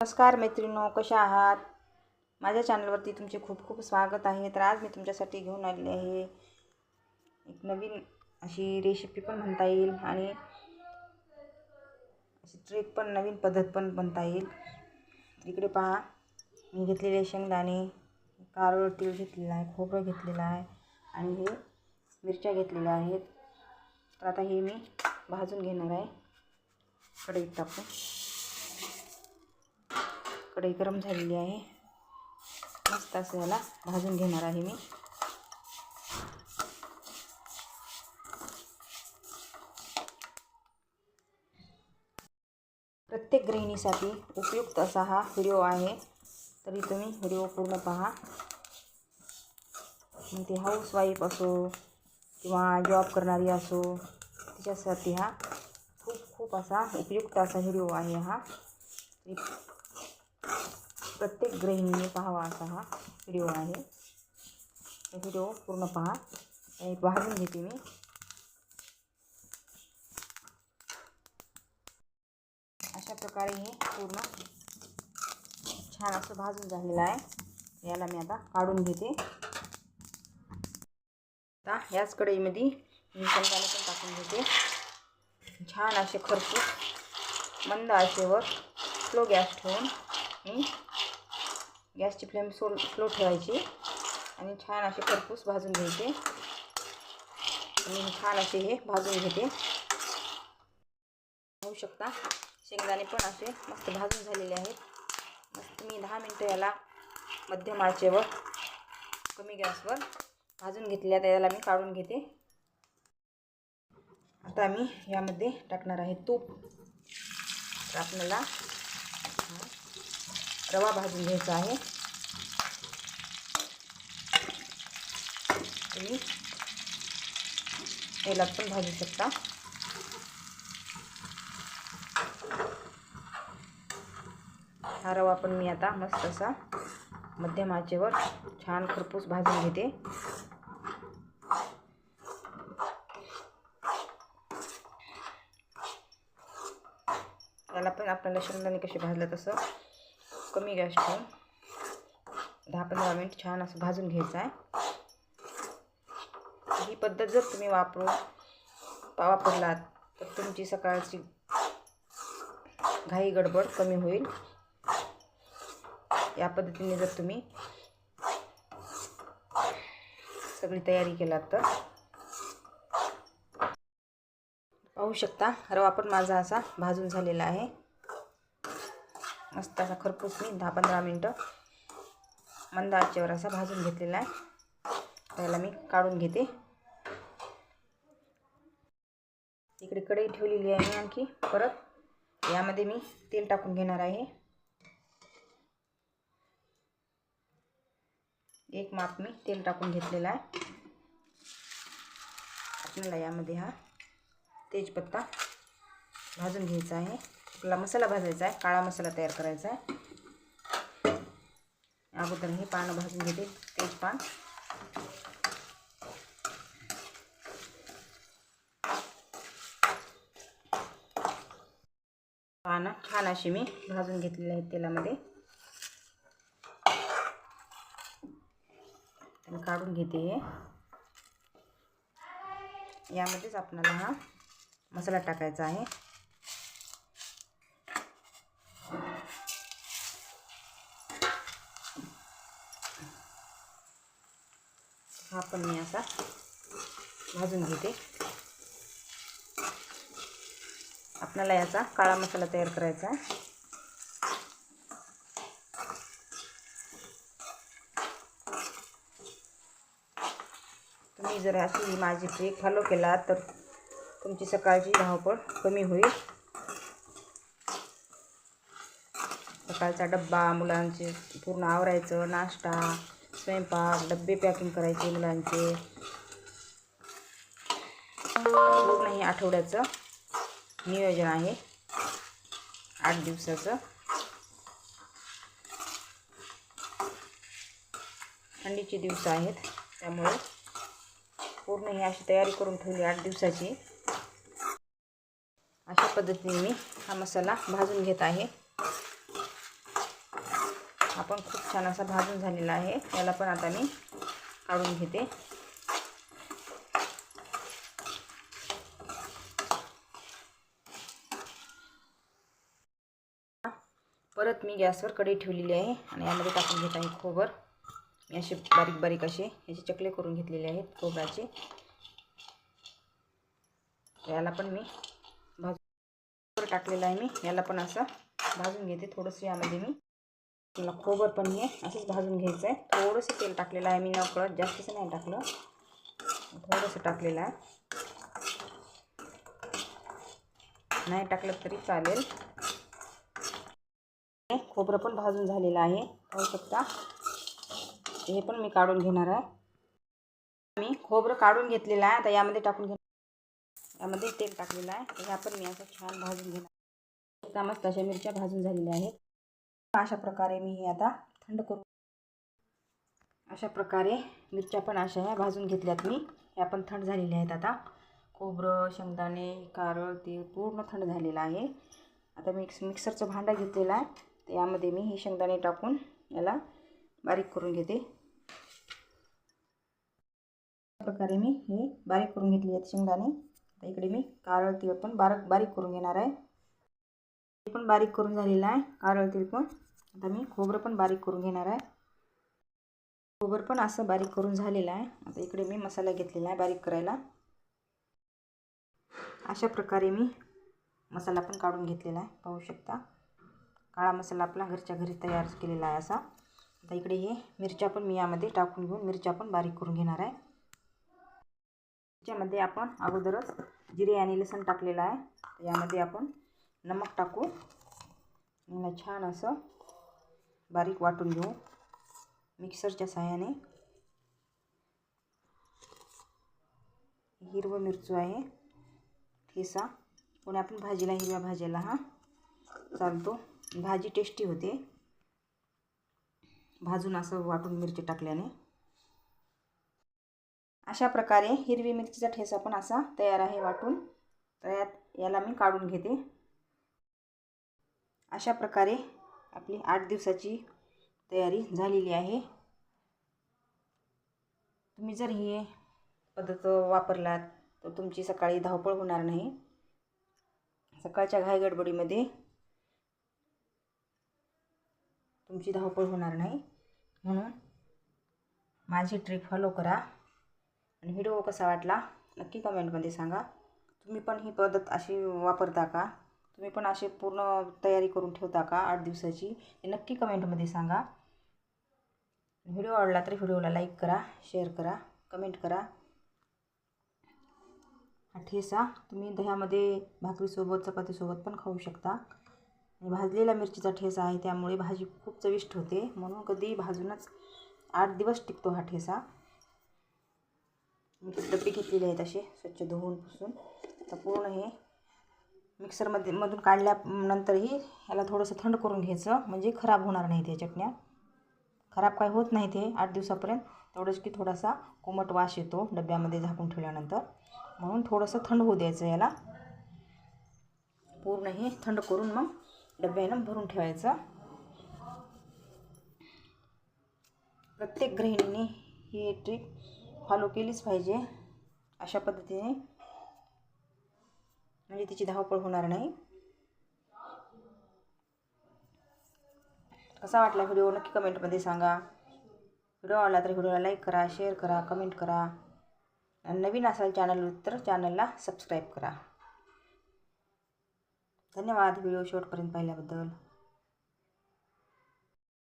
नमस्कार मैत्रिणो कशा आहात? माझ्या चॅनलवरती तुमचे खूप खूप स्वागत आहे. तर आज मी तुमच्यासाठी घेऊन आलेली आहे एक नवीन अशी रेसिपी पण म्हणता येईल आणि अशी ट्रेक पण नवीन पद्धत पण बनता येईल. इकडे पहा मी घेतलेले शेंगदाणे कारळ तीळ घेतलेलं आहे खोबरं घेतलेलं आहे आणि हे मिरच्या घेतलेल्या आहेत. तर आता हे मी भाजून घेणार आहे. कढईत टाकून. कढई गरम झालेली आहे. मस्त असं याला भाजून घेणार आहे मी. प्रत्येक गृहिणीसाठी उपयुक्त असा हा व्हिडिओ आहे. तरी तुम्ही व्हिडिओ पूर्ण पहा. मग ती हाऊसवाईफ असो किंवा जॉब करणारी असो तिच्यासाठी हा खूप खूप असा उपयुक्त असा व्हिडिओ आहे हा. प्रत्येक गृहिणीने पाहावा असा हा व्हिडिओ आहे. व्हिडिओ पूर्ण पहा. एक भाजून घेते मी. अशा प्रकारे हे पूर्ण छान असं भाजून झालेलं आहे. याला मी आता काढून घेते. आता ह्याच कढईमध्ये मी शेंगदाणे पण टाकून घेते. छान असे खरपूस मंद आशेवर स्लो गॅस ठेवून मी गॅसची फ्लेम सो स्लो ठेवायची आणि छान असे खरपूस भाजून घ्यायचे. आणि छान असे हे भाजून घेते. होऊ शकता शेंगदाणे पण असे मस्त भाजून झालेले आहेत. मस्त मी दहा मिनटं याला मध्यम आचेवर कमी गॅसवर भाजून घेतल्या त्याला मी काढून घेते. आता मी यामध्ये टाकणार आहे तूप. तर आपल्याला रवा भाजून घ्यायचा आहे. तुम्ही तेलात पण भाजू शकता. हा रवा पण मी आता मस्त असा मध्यम आचेवर छान खरपूस भाजून घेते. त्याला पण आपल्याला शेंगदाणे कसे भाजलं तसं कमी गॅस ठेवून दहा पंधरा मिनिट छान असं भाजून घ्यायचं आहे. ही पद्धत जर तुम्ही वापरून वापरलात तर तुमची सकाळची घाई गडबड कमी होईल. या पद्धतीने जर तुम्ही सगळी तयारी केलात तर. पाहू शकता रवा पण माझा असा भाजून झालेला आहे. मस्त असा खरपूस मी दहा पंधरा मिनटं मंद आचेवर असा भाजून घेतलेला आहे. त्याला मी काढून घेते. इकडे कढई ठेवलेली आहे मी आणखी परत. यामध्ये मी तेल टाकून घेणार आहे. एक माप मी तेल टाकून घेतलेला आहे. आपल्याला यामध्ये हा तेजपत्ता भाजून घ्यायचा आहे. आपला मसाला भाजायचा आहे काळा मसाला तयार करायचा आहे. अगोदर हे पानं भाजून घेते तेजपान पानं. छान अशी मी भाजून घेतलेली आहेत तेलामध्ये. काढून घेते हे. यामध्येच आपल्याला हा मसाला टाकायचा आहे. हा पण मी असा भाजून घेते. आपल्याला याचा काळा मसाला तयार करायचा आहे. तुम्ही जर अशी माझी ट्रिक फॉलो केला तर तुमची सकाळची धावपळ कमी होईल. सकाळचा डब्बा मुलांचे पूर्ण आवरायचं नाश्ता स्वयंपाक डब्बे पॅकिंग करायचे मुलांचे. पूर्ण हे आठवड्याचं नियोजन आहे. आठ दिवसाचं. थंडीचे दिवस आहेत त्यामुळे पूर्ण ही अशी तयारी करून ठेवली आठ दिवसाची. अशा पद्धतीने मी हा मसाला भाजून घेत आहे. हा पण खूप छान असा भाजून झालेला आहे. याला पण आता मी काढून घेते. परत मी गॅसवर कढई ठेवलेली आहे आणि यामध्ये टाकून घेत आहे खोबर. मी असे बारीक बारीक असे याचे चकले करून घेतलेले आहेत खोबऱ्याचे. याला पण मी भाजून टाकलेलं आहे मी. याला पण असं भाजून घेते थोडंसं यामध्ये मी. मला खोबर पण हे असंच भाजून घ्यायचं आहे थोडंसं तेल टाकलेलं आहे मी नकळत कळत जास्तीचं नाही टाकलं. थोडंसं टाकलेलं आहे. नाही टाकलं तरी चालेल. खोबरं पण भाजून झालेलं आहे. पाहू शकता. हे पण मी काढून घेणार आहे. मी खोबरं काढून घेतलेलं आहे. आता यामध्ये टाकून घेणार. यामध्ये तेल टाकलेलं आहे. ह्या पण मी असं छान भाजून घेणार. मस्त अशा मिरच्या भाजून झालेल्या आहेत. अशा प्रकारे मी हे आता थंड करू. अशा प्रकारे मिरच्या पण अशा ह्या भाजून घेतल्यात मी. ह्या पण थंड झालेल्या आहेत आता. खोबरं शेंगदाणे कारळ तेल पूर्ण थंड झालेलं आहे. आता मिक्स मिक्सरचं भांडं घेतलेलं आहे. तर यामध्ये मी हे शेंगदाणे टाकून याला बारीक करून घेते. प्रकारे मी हे बारीक करून घेतले आहेत शेंगदाणे. आता इकडे मी कारळ तेल पण बारीक बारीक करून घेणार आहे. पण बारीक करून झालेलं आहे कारळ तेल पण. आता मी खोबरं पण बारीक करून घेणार आहे. खोबरं पण असं बारीक करून झालेलं आहे. आता इकडे मी मसाला घेतलेला आहे बारीक करायला. अशा प्रकारे मी मसाला पण काढून घेतलेला आहे पाहू शकता. काळा मसाला आपला घरच्या घरी तयार केलेला आहे असा. आता इकडे हे मिरच्या पण मी यामध्ये टाकून घेऊन मिरच्या पण बारीक करून घेणार आहे. त्याच्यामध्ये आपण अगोदरच जिरे आणि लसूण टाकलेलं आहे. यामध्ये आपण नमक टाकू. याला छान असं बारीक वाटून घेऊ मिक्सरच्या साह्याने. हिरवं मिरचू आहे ठेसा. कोणी आपण भाजीला हिरव्या भाजीला हा चालतो. भाजी टेस्टी होते. भाजून असं वाटून मिरची टाकल्याने. अशा प्रकारे हिरवी मिरचीचा ठेसा पण असा तयार आहे वाटून. तर यात याला मी काढून घेते. अशा प्रकारे आपली आठ दिवसाची तयारी झालेली आहे. तुम्ही जर ही पद्धत वापरलात तर तुमची सकाळी धावपळ होणार नाही. सकाळच्या घाई गडबडीमध्ये तुमची धावपळ होणार नाही. म्हणून माझी ट्रिप फॉलो करा. आणि व्हिडिओ कसा वाटला नक्की कमेंटमध्ये सांगा. तुम्ही पण ही पद्धत अशी वापरता का? तुम्ही पण असे पूर्ण तयारी करून ठेवता का? आठ दिवसाची. हे नक्की कमेंटमध्ये सांगा. व्हिडिओ आवडला तर व्हिडिओला लाईक करा शेअर करा कमेंट करा. हा ठेसा. तुम्ही दह्यामध्ये भाकरीसोबत चपातीसोबत पण खाऊ शकता. भाजलेला मिरचीचा ठेसा आहे त्यामुळे भाजी खूप चविष्ट होते. म्हणून कधी भाजूनच आठ दिवस टिकतो हा ठेसा. मी डबे घेतलेले आहेत असे स्वच्छ धुवून पुसून. तर पूर्ण हे मिक्सरमध्ये मधून काढल्यानंतरही ह्याला थोडंसं थंड करून घ्यायचं. म्हणजे खराब होणार नाही त्या चटण्या. खराब काय होत नाही ते आठ दिवसापर्यंत. तेवढंच की थोडासा कोमट वास येतो डब्यामध्ये झाकून ठेवल्यानंतर. म्हणून थोडंसं थंड होऊ द्यायचं याला. पूर्ण हे थंड करून मग डब्यानं भरून ठेवायचं. प्रत्येक गृहिणीने ही ट्रिक फॉलो केलीच पाहिजे. अशा पद्धतीने म्हणजे तिची धावपळ होणार नाही. कसा वाटला व्हिडिओ? नक्की कमेंटमध्ये सांगा. व्हिडिओ आवडला तर व्हिडिओला लाईक करा शेअर करा कमेंट करा. आणि नवीन असाल चॅनल तर चॅनलला सबस्क्राईब करा. धन्यवाद व्हिडिओ शेवटपर्यंत पाहिल्याबद्दल.